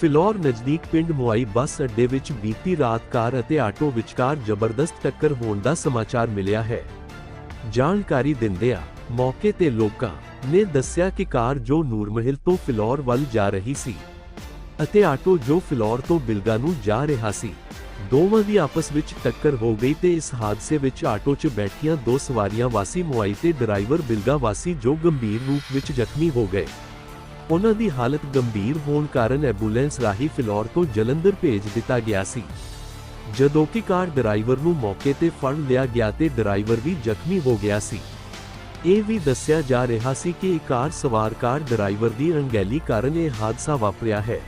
ਫਿਲੌਰ ਨਜ਼ਦੀਕ ਪਿੰਡ ਮੁਆਈ ਬੱਸ ਅੱਡੇ ਵਿੱਚ ਬੀਤੀ ਰਾਤ ਕਾਰ ਅਤੇ ਆਟੋ ਵਿਚਕਾਰ ਜ਼ਬਰਦਸਤ ਟੱਕਰ ਹੋਣ ਦਾ ਸਮਾਚਾਰ ਮਿਲਿਆ ਹੈ। ਜਾਣਕਾਰੀ ਦਿੰਦਿਆਂ ਮੌਕੇ ਤੇ ਲੋਕਾਂ ਨੇ ਦੱਸਿਆ ਕਿ ਕਾਰ ਜੋ ਨੂਰਮਹਿਲ ਤੋਂ ਫਿਲੌਰ ਵੱਲ ਜਾ ਰਹੀ ਸੀ ਅਤੇ ਆਟੋ ਜੋ ਫਿਲੌਰ ਤੋਂ ਬਿਲਗਾ ਨੂੰ ਜਾ ਰਿਹਾ ਸੀ, ਦੋਵਾਂ ਦੀ ਆਪਸ ਵਿੱਚ ਟੱਕਰ ਹੋ ਗਈ ਤੇ ਇਸ ਹਾਦਸੇ ਵਿੱਚ ਆਟੋ 'ਚ ਬੈਠੀਆਂ ਦੋ ਸਵਾਰੀਆਂ ਵਾਸੀ ਮੁਆਈ ਤੇ ਡਰਾਈਵਰ ਬਿਲਗਾ ਵਾਸੀ ਜੋ ਗੰਭੀਰ ਰੂਪ ਵਿੱਚ ਜ਼ਖਮੀ ਹੋ ਗਏ। ਉਹਨਾਂ ਦੀ ਹਾਲਤ ਗੰਭੀਰ ਹੋਣ ਕਾਰਨ ਐਂਬੂਲੈਂਸ ਰਾਹੀਂ ਫਿਲੌਰ ਤੋਂ ਜਲੰਧਰ ਭੇਜ ਦਿੱਤਾ ਗਿਆ ਸੀ। ਜਦੋਂ ਕਿ ਕਾਰ ਡਰਾਈਵਰ ਨੂੰ ਮੌਕੇ ਤੇ ਫੜ ਲਿਆ ਗਿਆ ਤੇ ਡਰਾਈਵਰ ਵੀ ਜ਼ਖਮੀ ਹੋ ਗਿਆ ਸੀ। ਇਹ ਵੀ ਦੱਸਿਆ ਜਾ ਰਿਹਾ ਸੀ ਕਿ ਇਹ ਕਾਰ ਸਵਾਰ ਕਾਰ ਡਰਾਈਵਰ ਦੀ ਅਣਗਹਿਲੀ ਕਾਰਨ ਇਹ ਹਾਦਸਾ ਵਾਪਰਿਆ ਹੈ।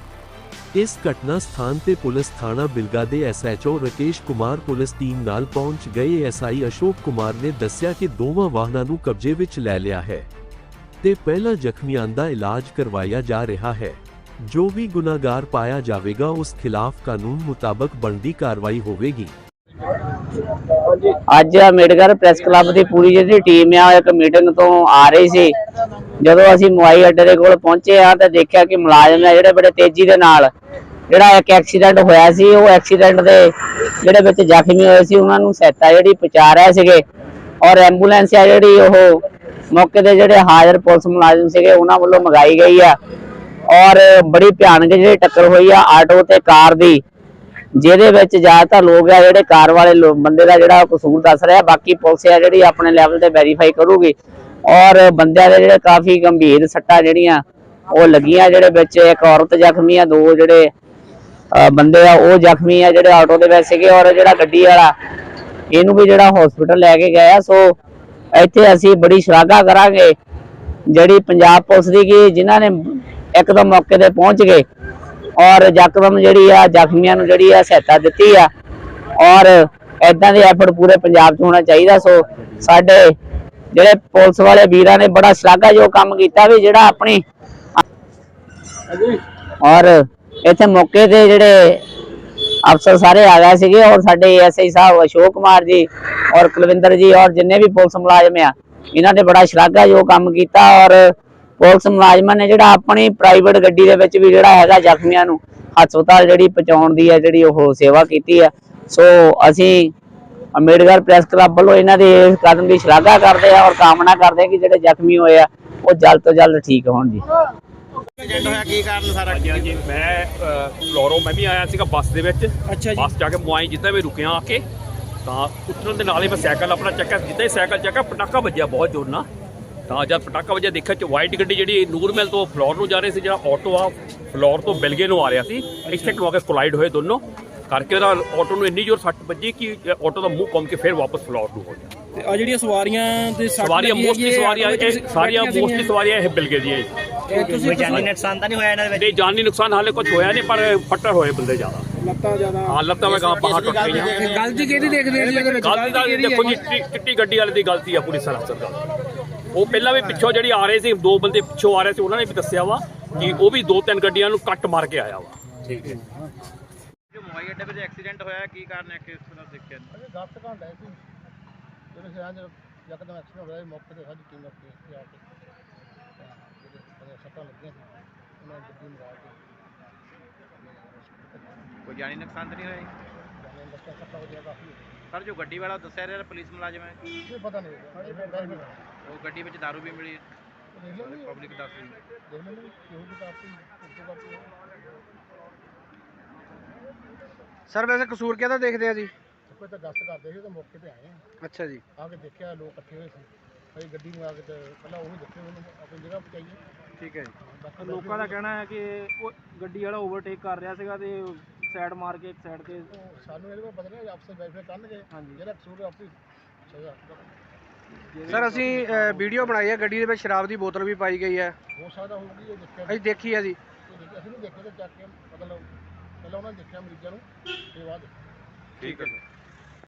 ਇਸ ਘਟਨਾ ਸਥਾਨ ਤੇ ਪੁਲਿਸ ਥਾਣਾ ਬਿਲਗਾ ਦੇ S H O Rakesh Kumar police team ਨਾਲ ਪਹੁੰਚ ਗਏ। ਐਸਆਈ ਅਸ਼ੋਕ ਕੁਮਾਰ ਨੇ ਦੱਸਿਆ ਕਿ ਦੋਵਾਂ ਵਾਹਨਾਂ ਨੂੰ ਕਬਜ਼ੇ ਵਿੱਚ ਲੈ ਲਿਆ ਹੈ। ਤੇ ਪਹਿਲਾਂ ਜ਼ਖਮੀਆਂ ਦਾ ਇਲਾਜ ਕਰਵਾਇਆ ਜਾ ਰਿਹਾ ਹੈ। ਜੋ ਵੀ ਗੁਨਾਹਗਾਰ ਪਾਇਆ ਜਾਵੇਗਾ, ਉਸ ਖਿਲਾਫ ਕਾਨੂੰਨ ਮੁਤਾਬਕ ਬਣਦੀ ਕਾਰਵਾਈ ਹੋਵੇਗੀ। ਅੱਜ ਅੰਬੇਡਕਰ ਪ੍ਰੈਸ ਕਲੱਬ ਦੀ ਪੂਰੀ ਜਿਹੜੀ ਟੀਮ ਆ, ਇੱਕ ਮੀਟਿੰਗ ਤੋਂ ਆ ਰਹੀ ਸੀ। ਜਦੋਂ ਅਸੀਂ ਮੁਆਈ ਅੱਡੇ ਦੇ ਕੋਲ ਪਹੁੰਚੇ ਆ, ਤਾਂ ਦੇਖਿਆ ਕਿ ਮੁਲਾਜ਼ਮ ਆ ਜਿਹੜੇ ਬੜੇ ਤੇਜ਼ੀ ਦੇ ਨਾਲ, ਜਿਹੜਾ ਇੱਕ ਐਕਸੀਡੈਂਟ ਹੋਇਆ ਸੀ, ਉਹ ਐਕਸੀਡੈਂਟ ਦੇ ਜਿਹੜੇ ਵਿੱਚ ਜ਼ਖਮੀ ਹੋਏ ਸੀ, ਉਹਨਾਂ ਨੂੰ ਸਹਾਇਤਾ ਜਿਹੜੀ ਪਹੁੰਚਾ ਰਹੇ ਸੀਗੇ। ਔਰ ਐਂਬੂਲੈਂਸ ਆ ਜਿਹੜੀ, ਉਹ ਮੌਕੇ ਤੇ ਜਿਹੜੇ ਹਾਜ਼ਰ ਪੁਲਿਸ ਮੁਲਾਜ਼ਮ ਸੀਗੇ, ਉਹਨਾਂ ਵੱਲੋਂ ਮੰਗਾਈ ਗਈ ਆ। ਔਰ ਬੜੀ ਭਿਆਨਕ ਜਿਹੜੀ ਟੱਕਰ ਹੋਈ ਆ ਆਟੋ ਤੇ ਕਾਰ ਦੀ, ਜਿਹਦੇ ਵਿੱਚ ਜ਼ਿਆਦਾਤਰ ਲੋਕ ਆ ਜਿਹੜੇ ਕਾਰ ਵਾਲੇ ਬੰਦੇ ਦਾ ਜਿਹੜਾ ਕਸੂਰ ਦੱਸ ਰਿਹਾ। ਬਾਕੀ ਪੁਲਿਸ ਆ ਜਿਹੜੀ ਆਪਣੇ ਲੈਵਲ ਤੇ ਵੈਰੀਫਾਈ ਕਰੂਗੀ। ਔਰ ਬੰਦਿਆਂ ਦੇ ਜਿਹੜੇ ਕਾਫੀ ਗੰਭੀਰ ਸੱਟਾਂ ਜਿਹੜੀਆਂ, ਉਹ ਲੱਗੀਆਂ ਜਿਹੜੇ ਵਿੱਚ ਇੱਕ ਔਰਤ ਜ਼ਖਮੀ ਆ, ਦੋ ਜਿਹੜੇ ਬੰਦੇ ਆ, ਉਹ ਜ਼ਖਮੀ ਆ ਜਿਹੜੇ ਆਟੋ ਦੇ ਵਿੱਚ ਸੀਗੇ। ਔਰ ਜਿਹੜਾ ਗੱਡੀ ਵਾਲਾ, ਇਹਨੂੰ ਵੀ ਜਿਹੜਾ ਹਸਪੀਟਲ ਲੈ ਕੇ ਗਏ ਆ ਸੋ ਇੱਥੇ ਅਸੀਂ ਬੜੀ ਸ਼ਲਾਘਾ ਕਰਾਂਗੇ। ਜਿਹੜੀ ਪੰਜਾਬ ਪੁਲਿਸ ਦੀ ਕਿ ਜਿਨ੍ਹਾਂ ਨੇ ਇੱਕਦਮ ਮੌਕੇ ਤੇ ਪਹੁੰਚ ਗਏ ਔਰ ਯਕਦਮ ਜਿਹੜੀ ਆ ਜ਼ਖਮੀਆਂ ਨੂੰ ਜਿਹੜੀ ਆ ਸਹਾਇਤਾ ਦਿੱਤੀ ਆ ਔਰ ਐਦਾਂ ਦੇ ਐਫਰਟ ਪੂਰੇ ਪੰਜਾਬ 'ਚ ਹੋਣਾ ਚਾਹੀਦਾ। ਸੋ ਸਾਡੇ ਜਿਹੜੇ ਪੁਲਿਸ ਵਾਲੇ ਵੀਰਾਂ ਨੇ ਬੜਾ ਸ਼ਲਾਘਾਯੋਗ ਕੰਮ ਕੀਤਾ ਵੀ ਜਿਹੜਾ ਆਪਣੀ ਔਰ ਇੱਥੇ ਮੌਕੇ ਤੇ ਜਿਹੜੇ ਅਫਸਰ ਸਾਰੇ ਆ ਗਏ ਸੀਗੇ ਔਰ ਸਾਡੇ ਐਸਆਈ ਸਾਹਿਬ ਅਸ਼ੋਕ ਕੁਮਾਰ ਜੀ ਔਰ ਕੁਲਵਿੰਦਰ ਜੀ ਔਰ ਜਿੰਨੇ ਵੀ ਪੁਲਿਸ ਮੁਲਾਜ਼ਮ ਆ, ਇਹਨਾਂ ਨੇ ਬੜਾ ਸ਼ਲਾਘਾਯੋਗ ਕੰਮ ਕੀਤਾ ਔਰ ਪੁਲਿਸ ਮੁਲਾਜ਼ਮਾਂ ਨੇ ਜਿਹੜਾ ਆਪਣੀ ਪ੍ਰਾਈਵੇਟ ਗੱਡੀ ਦੇ ਵਿੱਚ ਵੀ ਜਿਹੜਾ ਹੈਗਾ ਜ਼ਖਮੀਆਂ ਨੂੰ ਹਸਪਤਾਲ ਜਿਹੜੀ ਪਹੁੰਚਾਉਣ ਦੀ ਹੈ, ਜਿਹੜੀ ਉਹ ਸੇਵਾ ਕੀਤੀ ਹੈ। ਸੋ ਅਸੀਂ ਅੰਬੇਡਕਰ ਪ੍ਰੈਸ ਕਲੱਬ ਵੱਲੋਂ ਇਹਨਾਂ ਦੇ ਇਸ ਕਦਮ ਦੀ ਸ਼ਲਾਘਾ ਕਰਦੇ ਆ ਔਰ ਕਾਮਨਾ ਕਰਦੇ ਕਿ ਜਿਹੜੇ ਜ਼ਖਮੀ ਹੋਏ ਆ, ਉਹ ਜਲਦ ਤੋਂ ਜਲਦ ਠੀਕ ਹੋਣ ਜੀ। ਐਕਸੀਡੈਂਟ ਹੋਇਆ ਕੀ ਕਾਰਨ ਸਾਰਾ? ਹਾਂਜੀ ਹਾਂਜੀ। ਮੈਂ ਫਲੋਰੋ ਮੈਂ ਵੀ ਆਇਆ ਸੀਗਾ ਬੱਸ ਦੇ ਵਿੱਚ। ਅੱਛਾ ਬੱਸ ਜਾ ਕੇ ਮੁਆਈ ਜਿੱਦਾਂ ਮੈਂ ਰੁਕਿਆ ਆ ਕੇ ਤਾਂ ਉਤਰਨ ਦੇ ਨਾਲ ਹੀ ਮੈਂ ਸਾਈਕਲ ਆਪਣਾ ਚੱਕਿਆ। ਜਿੱਦਾਂ ਹੀ ਸਾਈਕਲ ਚੱਕਿਆ ਪਟਾਕਾ ਵੱਜਿਆ ਬਹੁਤ ਜ਼ੋਰ ਨਾਲ। ਤਾਂ ਜਦ ਪਟਾਕਾ ਵੱਜਿਆ ਦੇਖਿਆ ਚ ਵਾਈਟ ਗੱਡੀ ਜਿਹੜੀ ਨੂਰਮਹਿਲ ਤੋਂ ਫਲੋਰ ਨੂੰ ਜਾ ਰਹੀ ਸੀ ਜਿਹੜਾ ਆਟੋ ਆ ਫਲੋਰ ਤੋਂ ਬਿਲਗੇ ਨੂੰ ਆ ਰਿਹਾ ਸੀ ਇੱਥੇ ਨੂੰ ਆ ਕੇ ਕੋਲਾਈਡ ਹੋਏ ਦੋਨੋਂ। ਕਰਕੇ ਉਹਦਾ ਆਟੋ ਨੂੰ ਇੰਨੀ ਜ਼ੋਰ ਸੱਟ ਵੱਜੀ ਕਿ ਆਟੋ ਦਾ ਮੂੰਹ ਘੁੰਮ ਕੇ ਫਿਰ ਵਾਪਸ ਫਲੋਰ ਨੂੰ ਹੋ ਗਿਆ। ਤੇ ਆ ਜਿਹੜੀਆਂ ਸਵਾਰੀਆਂ ਸੱਟ ਸਵਾਰੀਆਂ ਮੋਸਟਲੀ ਸਵਾਰੀਆਂ ਇਹ ਸਾਰੀਆਂ ਮੋਸਟਲੀ ਸਵਾਰੀਆਂ ਇਹ ਬਿਲਗੇ ਦੀਆਂ ਜਾਨੀ ਨੁਕਸਾਨ ਤਾਂ ਨਹੀਂ ਹੋਇਆ ਇਹਨਾਂ ਦੇ ਵਿੱਚ? ਨਹੀਂ ਜਾਨੀ ਨੁਕਸਾਨ ਹਾਲੇ ਕੁਝ ਹੋਇਆ ਨਹੀਂ ਪਰ ਫੱਟੜ ਹੋਏ ਬੰਦੇ ਜ਼ਿਆਦਾ। ਲੱਤਾਂ ਜ਼ਿਆਦਾ। ਹਾਂ ਲੱਤਾਂ ਮੈਂ ਕਹਾਂ ਬਾਹਰ ਟੁੱਟ ਗਈਆਂ ਗਲਤੀ ਕਿਹਦੀ ਦੇਖਦੇ ਜੀ ਇਹਦੇ ਵਿੱਚ? ਗਲਤੀ ਦਾ ਦੇਖੋ ਜੀ ਚਿੱਟੀ- ਗੱਡੀ ਵਾਲੇ ਦੀ ਗਲਤੀ ਆ ਪੂਰੀ ਸਰਾਸਰ ਗੱਲ ਉਹ ਪਹਿਲਾਂ ਵੀ ਪਿੱਛੋਂ ਜਿਹੜੀ ਆ ਰਹੇ ਸੀ ਦੋ ਬੰਦੇ ਪਿੱਛੋਂ ਆ ਰਹੇ ਸੀ ਉਹਨਾਂ ਨੇ ਵੀ ਦੱਸਿਆ ਵਾ ਕਿ ਉਹ ਵੀ ਦੋ ਤਿੰਨ ਗੱਡੀਆਂ ਨੂੰ ਕੱਟ ਮਾਰ ਕੇ ਆਇਆ ਵਾ। ਠੀਕ ਹੈ। ਜੋ ਮੋਬਾਈਲ ਅੱਡੇ ਵਿੱਚ ਐਕਸੀਡੈਂਟ ਹੋਇਆ ਕੀ ਕਾਰਨ ਹੈ ਕਿ ਇਸ ਤਰ੍ਹਾਂ ਦੇਖਿਆ ਅਜੇ ਦਸ ਕੁ ਘੰਟੇ ਸੀ। ਜਦੋਂ ਸਿਆਂ ਜਦ ਯਕਦਮ ਐਕਸੀਡੈਂਟ ਹੋਇਆ ਮੌਕੇ ਤੇ ਸਾਡੀ ਟੀਮ ਆ ਕੇ ਸੱਟਾਂ ਲੱਗੀਆਂ ਸੀ। ਉਹਨਾਂ ਨੇ ਗੱਡੀ ਮੰਗਾ ਕੇ ਕੋਈ ਜਾਨੀ ਨੁਕਸਾਨ ਤਾਂ ਨਹੀਂ ਹੋਇਆ ਜੀ? ਜਾਨੇ ਦੱਸਿਆ ਸੱਟਾਂ ਵਜਿਆ ਕਾਫੀ ਹੋ ਗਈ ਸਰ ਜੋ ਗੱਡੀ ਵਾਲਾ ਦੱਸਿਆ ਰਿਹਾ ਪੁਲਿਸ ਮੁਲਾਜ਼ਮ ਹੈ ਪਤਾ ਨਹੀਂ ਉਹ ਗੱਡੀ ਵਿੱਚ ਦਾਰੂ ਵੀ ਮਿਲੀ ਦੇਖ ਲੈਂਦੇ ਪਬਲਿਕ ਦੱਸ ਰਹੀ ਦੇਖ ਲੈਂਦੇ ਕਿਹੋ ਜਿਹੀ ਕਾਪੀ ਉੱਤੋਂ ਕਾਪੀ ਸਰ ਵੈਸੇ ਕਸੂਰ ਕਿਹਦਾ ਦੇਖਦੇ ਆ ਜੀ? ਕੋਈ ਤਾਂ ਗਸਤ ਕਰਦੇ ਸੀ ਤਾਂ ਮੌਕੇ ਤੇ ਆਏ ਆ। ਅੱਛਾ ਜੀ। ਆ ਕੇ ਦੇਖਿਆ ਲੋਕ ਇਕੱਠੇ ਹੋਏ ਸੀ। ਭਾਈ ਗੱਡੀ ਨੂੰ ਆ ਕੇ ਤੇ ਪਹਿਲਾਂ ਉਹ ਦੇਖੇ ਉਹਨੂੰ ਆਪਣੀ ਜਗ੍ਹਾ ਪਹੁੰਚਾਈਏ। ਠੀਕ ਹੈ ਜੀ। ਬਾਕੀ ਲੋਕਾਂ ਦਾ ਕਹਿਣਾ ਹੈ ਕਿ ਉਹ ਗੱਡੀ ਵਾਲਾ ਓਵਰਟੇਕ ਕਰ ਰਿਹਾ ਸੀਗਾ ਤੇ ਸਾਈਡ ਮਾਰ ਕੇ ਇੱਕ ਸਾਈਡ ਤੇ ਉਹ ਸਾਨੂੰ ਇਹਦੇ ਬਾਰੇ ਪਤਾ ਨਹੀਂ ਆਪਸੇ ਵੈਰੀਫਾਈ ਕਰਨਗੇ ਹਾਂਜੀ। ਜਿਹੜਾ ਕਸੂਰ ਆਪਣੀ ਸਜ਼ਾ। ਸਰ ਅਸੀਂ ਵੀਡੀਓ ਬਣਾਈ ਹੈ ਗੱਡੀ ਦੇ ਵਿੱਚ ਸ਼ਰਾਬ ਦੀ ਬੋਤਲ ਵੀ ਪਾਈ ਗਈ ਹੈ। ਹੋ ਸਕਦਾ ਹੋਊਗੀ ਇਹ ਦੇਖਿਆ ਅਸੀਂ ਦੇਖੀ ਹੈ ਜੀ। ਅਸੀਂ ਨਹੀਂ ਦੇਖਿਆ ਤੇ ਚੱਕ ਕੇ ਮਤਲਬ ਪਹਿਲਾਂ ਉਹਨਾਂ ਨੇ ਦੇਖਿਆ ਮਰੀਜ਼ਾਂ ਨੂੰ ਤੇ ਬਾਅਦ ਠੀਕ ਹੈ